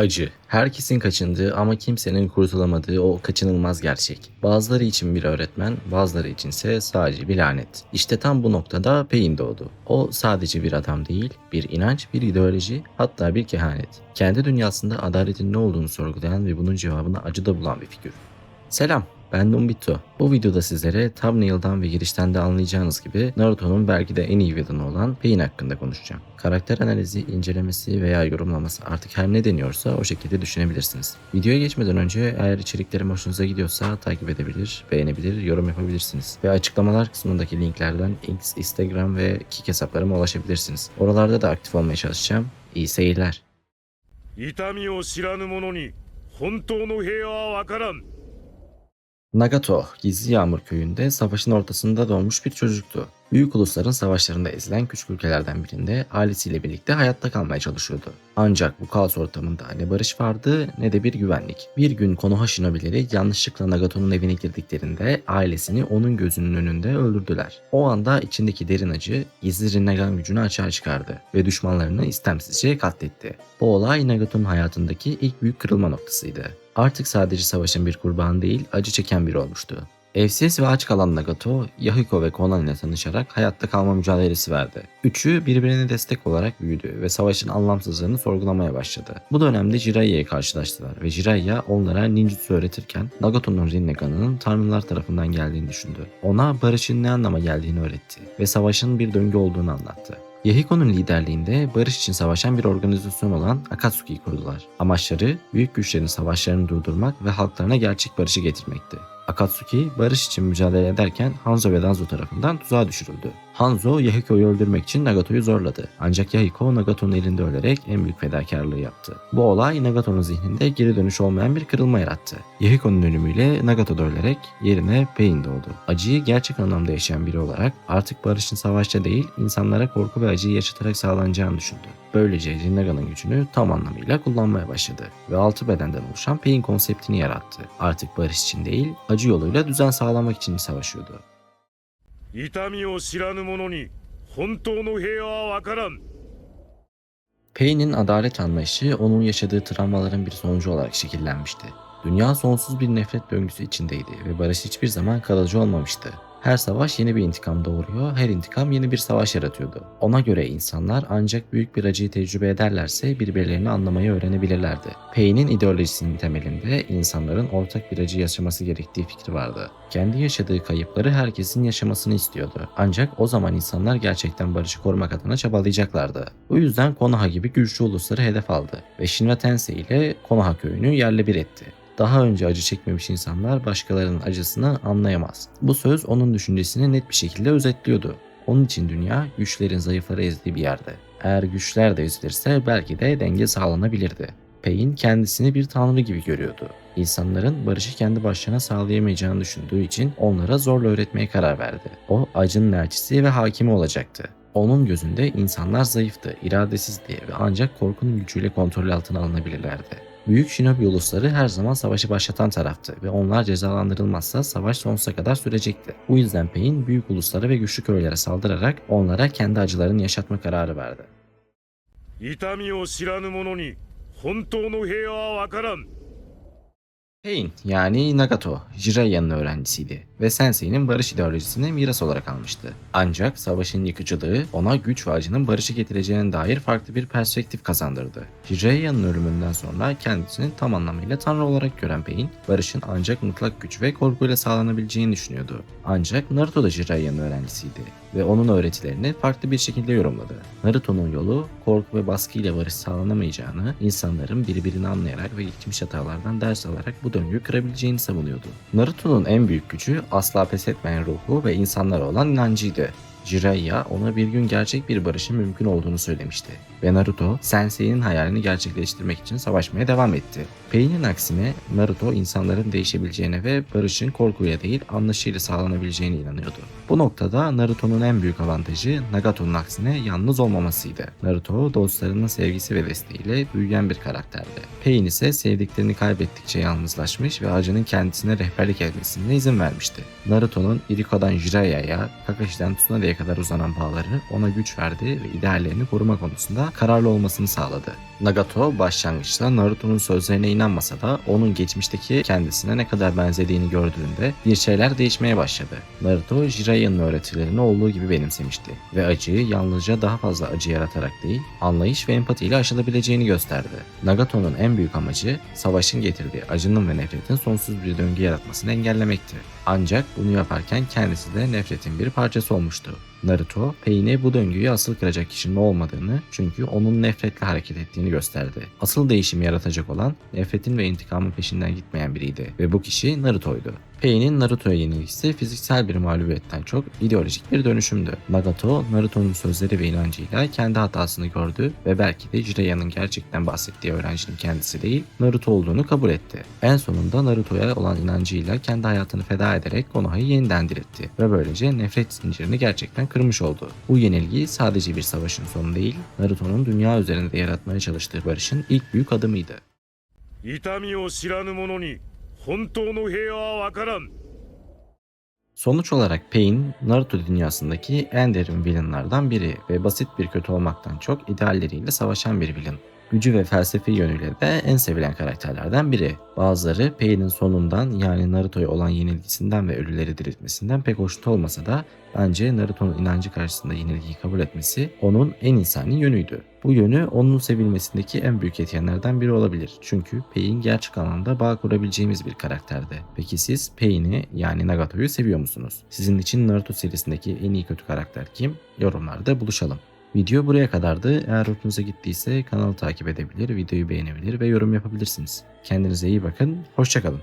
Acı. Herkesin kaçındığı ama kimsenin kurtulamadığı o kaçınılmaz gerçek. Bazıları için bir öğretmen, bazıları içinse sadece bir lanet. İşte tam bu noktada Pain doğdu. O sadece bir adam değil, bir inanç, bir ideoloji, hatta bir kehanet. Kendi dünyasında adaletin ne olduğunu sorgulayan ve bunun cevabını acıda bulan bir figür. Selam, ben Numbito. Bu videoda sizlere thumbnail'dan ve girişten de anlayacağınız gibi Naruto'nun belki de en iyi villainı olan Pain hakkında konuşacağım. Karakter analizi, incelemesi veya yorumlaması artık her ne deniyorsa o şekilde düşünebilirsiniz. Videoya geçmeden önce eğer içeriklerim hoşunuza gidiyorsa takip edebilir, beğenebilir, yorum yapabilirsiniz. Ve açıklamalar kısmındaki linklerden X, Instagram ve Kik hesaplarıma ulaşabilirsiniz. Oralarda da aktif olmaya çalışacağım. İyi seyirler. 痛みを知らぬ者に本当の平和はわからん Nagato, Gizli Yağmur köyünde savaşın ortasında doğmuş bir çocuktu. Büyük ulusların savaşlarında ezilen küçük ülkelerden birinde ailesiyle birlikte hayatta kalmaya çalışıyordu. Ancak bu kaos ortamında ne barış vardı ne de bir güvenlik. Bir gün Konoha Shinobileri yanlışlıkla Nagato'nun evine girdiklerinde ailesini onun gözünün önünde öldürdüler. O anda içindeki derin acı gizli Rinnegan gücünü açığa çıkardı ve düşmanlarını istemsizce katletti. Bu olay Nagato'nun hayatındaki ilk büyük kırılma noktasıydı. Artık sadece savaşın bir kurbanı değil, acı çeken biri olmuştu. Evsiz ve aç kalan Nagato, Yahiko ve Konan ile tanışarak hayatta kalma mücadelesi verdi. Üçü birbirine destek olarak büyüdü ve savaşın anlamsızlığını sorgulamaya başladı. Bu dönemde Jiraiya karşılaştılar ve Jiraiya onlara ninjutsu öğretirken Nagato'nun Rinnegan'ının tanrılar tarafından geldiğini düşündü. Ona barışın ne anlama geldiğini öğretti ve savaşın bir döngü olduğunu anlattı. Yahiko'nun liderliğinde barış için savaşan bir organizasyon olan Akatsuki'yi kurdular. Amaçları büyük güçlerin savaşlarını durdurmak ve halklarına gerçek barışı getirmekti. Akatsuki barış için mücadele ederken Hanzo ve Danzo tarafından tuzağa düşürüldü. Hanzo Yahiko'yu öldürmek için Nagato'yu zorladı. Ancak Yahiko Nagato'nun elinde ölerek en büyük fedakarlığı yaptı. Bu olay Nagato'nun zihninde geri dönüş olmayan bir kırılma yarattı. Yahiko'nun ölümüyle Nagato da ölerek yerine Pain doğdu. Acıyı gerçek anlamda yaşayan biri olarak artık barışın savaşta değil insanlara korku ve acıyı yaşatarak sağlanacağını düşündü. Böylece Rinnegan'ın gücünü tam anlamıyla kullanmaya başladı ve altı bedenden oluşan Pain konseptini yarattı. Artık barış için değil, acı yoluyla düzen sağlamak için savaşıyordu. 痛みを知らぬ者に本当の平和はわからん Payne'in adalet anlayışı onun yaşadığı travmaların bir sonucu olarak şekillenmişti. Dünya sonsuz bir nefret döngüsü içindeydi ve barış hiçbir zaman kalıcı olmamıştı. Her savaş yeni bir intikam doğuruyor, her intikam yeni bir savaş yaratıyordu. Ona göre insanlar ancak büyük bir acıyı tecrübe ederlerse birbirlerini anlamayı öğrenebilirlerdi. Payne'in ideolojisinin temelinde insanların ortak bir acı yaşaması gerektiği fikri vardı. Kendi yaşadığı kayıpları herkesin yaşamasını istiyordu. Ancak o zaman insanlar gerçekten barışı korumak adına çabalayacaklardı. Bu yüzden Konoha gibi güçlü ulusları hedef aldı ve Shinra Tensei ile Konoha köyünü yerle bir etti. Daha önce acı çekmemiş insanlar başkalarının acısını anlayamaz. Bu söz onun düşüncesini net bir şekilde özetliyordu. Onun için dünya güçlerin zayıfları ezdiği bir yerde. Eğer güçler de ezilirse belki de denge sağlanabilirdi. Pain kendisini bir tanrı gibi görüyordu. İnsanların barışı kendi başlarına sağlayamayacağını düşündüğü için onlara zorla öğretmeye karar verdi. O acının elçisi ve hakimi olacaktı. Onun gözünde insanlar zayıftı, iradesizdi ve ancak korkunun gücüyle kontrol altına alınabilirlerdi. Büyük Shinobi ulusları her zaman savaşı başlatan taraftı ve onlar cezalandırılmazsa savaş sonsuza kadar sürecekti. Bu yüzden Pain büyük uluslara ve güçlü köylere saldırarak onlara kendi acılarını yaşatma kararı verdi. 痛みを知らぬ者に本当の平和はわからん Pain yani Nagato, Jiraiya'nın öğrencisiydi ve Sensei'nin barış ideolojisini miras olarak almıştı. Ancak savaşın yıkıcılığı ona güç ve acının barışı getireceğine dair farklı bir perspektif kazandırdı. Jiraiya'nın ölümünden sonra kendisini tam anlamıyla tanrı olarak gören Pain, barışın ancak mutlak güç ve korkuyla sağlanabileceğini düşünüyordu. Ancak Naruto da Jiraiya'nın öğrencisiydi ve onun öğretilerini farklı bir şekilde yorumladı. Naruto'nun yolu korku ve baskıyla barış sağlanamayacağını, insanların birbirini anlayarak ve geçmiş hatalardan ders alarak bu döngüyü kırabileceğini savunuyordu. Naruto'nun en büyük gücü asla pes etmeyen ruhu ve insanlara olan inancıydı. Jiraiya ona bir gün gerçek bir barışın mümkün olduğunu söylemişti. Ve Naruto, Sensei'nin hayalini gerçekleştirmek için savaşmaya devam etti. Pain'in aksine Naruto insanların değişebileceğine ve barışın korkuyla değil anlaşıyla sağlanabileceğine inanıyordu. Bu noktada Naruto'nun en büyük avantajı Nagato'nun aksine yalnız olmamasıydı. Naruto dostlarının sevgisi ve desteğiyle büyüyen bir karakterdi. Pain ise sevdiklerini kaybettikçe yalnızlaşmış ve acının kendisine rehberlik etmesine izin vermişti. Naruto'nun Iriko'dan Jiraiya'ya, Kakashi'den Tsunade'ye kadar uzanan bağları ona güç verdi ve ideallerini koruma konusunda kararlı olmasını sağladı. Nagato başlangıçta Naruto'nun sözlerine inanmasa da onun geçmişteki kendisine ne kadar benzediğini gördüğünde bir şeyler değişmeye başladı. Naruto Jiraiya'nın öğretilerini olduğu gibi benimsemişti ve acıyı yalnızca daha fazla acı yaratarak değil, anlayış ve empatiyle aşılabileceğini gösterdi. Nagato'nun en büyük amacı savaşın getirdiği acının ve nefretin sonsuz bir döngü yaratmasını engellemekti. Ancak bunu yaparken kendisi de nefretin bir parçası olmuştu. Naruto, Pain'e bu döngüyü asıl kıracak kişinin olmadığını çünkü onun nefretle hareket ettiğini gösterdi. Asıl değişimi yaratacak olan nefretin ve intikamın peşinden gitmeyen biriydi ve bu kişi Naruto'ydu. Pain'in Naruto'ya yenilgisi fiziksel bir mağlubiyetten çok ideolojik bir dönüşümdü. Nagato, Naruto'nun sözleri ve inancıyla kendi hatasını gördü ve belki de Jiraiyanın gerçekten bahsettiği öğrencinin kendisi değil, Naruto olduğunu kabul etti. En sonunda Naruto'ya olan inancıyla kendi hayatını feda ederek Konoha'yı yeniden diriltti ve böylece nefret zincirini gerçekten kırmış oldu. Bu yenilgi sadece bir savaşın sonu değil, Naruto'nun dünya üzerinde yaratmaya çalıştığı barışın ilk büyük adımıydı. 痛みを知らぬ者に本当の平和はわからん Sonuç olarak Pain, Naruto dünyasındaki en derin villainlardan biri ve basit bir kötü olmaktan çok idealleriyle savaşan bir villain. Gücü ve felsefi yönüyle de en sevilen karakterlerden biri. Bazıları Pain'in sonundan yani Naruto'ya olan yenilgisinden ve ölüleri diriltmesinden pek hoşnut olmasa da bence Naruto'nun inancı karşısında yenilgiyi kabul etmesi onun en insani yönüydü. Bu yönü onun sevilmesindeki en büyük etkenlerden biri olabilir. Çünkü Pain gerçek anlamda bağ kurabileceğimiz bir karakterdi. Peki siz Pain'i yani Nagato'yu seviyor musunuz? Sizin için Naruto serisindeki en iyi kötü karakter kim? Yorumlarda buluşalım. Video buraya kadardı. Eğer hoşunuza gittiyse kanalı takip edebilir, videoyu beğenebilir ve yorum yapabilirsiniz. Kendinize iyi bakın, hoşçakalın.